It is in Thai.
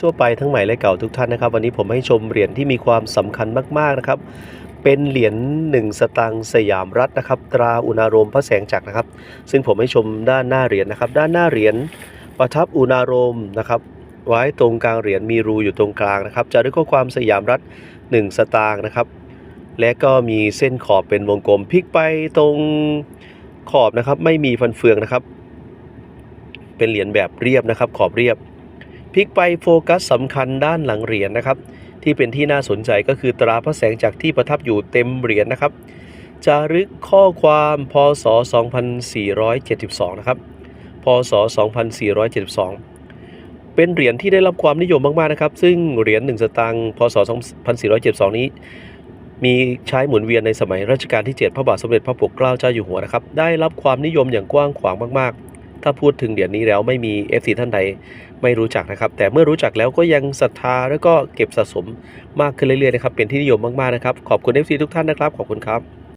ทั่วไปทั้งใหม่และเก่าทุกท่านนะครับวันนี้ผมให้ชมเหรียญที่มีความสำคัญมากๆนะครับ เป็นเหรียญ1สตางค์สยามรัฐนะครับ ตราอุณาโรมพระแสงจักรนะครับ ซึ่งผมให้ชมด้านหน้าเหรียญนะครับ ด้านหน้าเหรียญประทับอุณาโรมนะครับไว้ตรงกลางเหรียญมีรูอยู่ตรงกลางนะครับ จะด้วยข้อความสยามรัฐ 1 สตางค์นะครับ และก็มีเส้นขอบเป็นวงกลมพลิกไปตรงขอบนะครับ ไม่มีฟันเฟืองนะครับ เป็นเหรียญแบบเรียบนะครับ ขอบเรียบ พลิกไปโฟกัสสำคัญด้านหลังเหรียญนะครับ ที่เป็นที่น่าสนใจก็คือตราพระแสงจากที่ประทับอยู่เต็มเหรียญนะครับจารึกข้อความพศ 2472 นะครับ พศ 2472 เป็นเหรียญที่ได้รับความนิยมมาก ๆ นะครับ ซึ่งเหรียญ1สตางค์พศ 2472 นี้ มีใช้หมุนเวียนในสมัยรัชกาลที่ 7 พระบาทสมเด็จพระปกเกล้าเจ้าอยู่หัวนะครับ ได้รับความนิยมอย่างกว้างขวางมาก ๆ ถ้าพูดถึงเหรียญนี้แล้วไม่มี FC ท่านใดไม่รู้จักนะครับ แต่เมื่อรู้จักแล้วก็ยังศรัทธาแล้วก็เก็บสะสมมากขึ้นเรื่อยๆนะครับเป็นที่นิยมมากๆนะครับขอบคุณ FC ทุกท่านนะครับขอบคุณครับ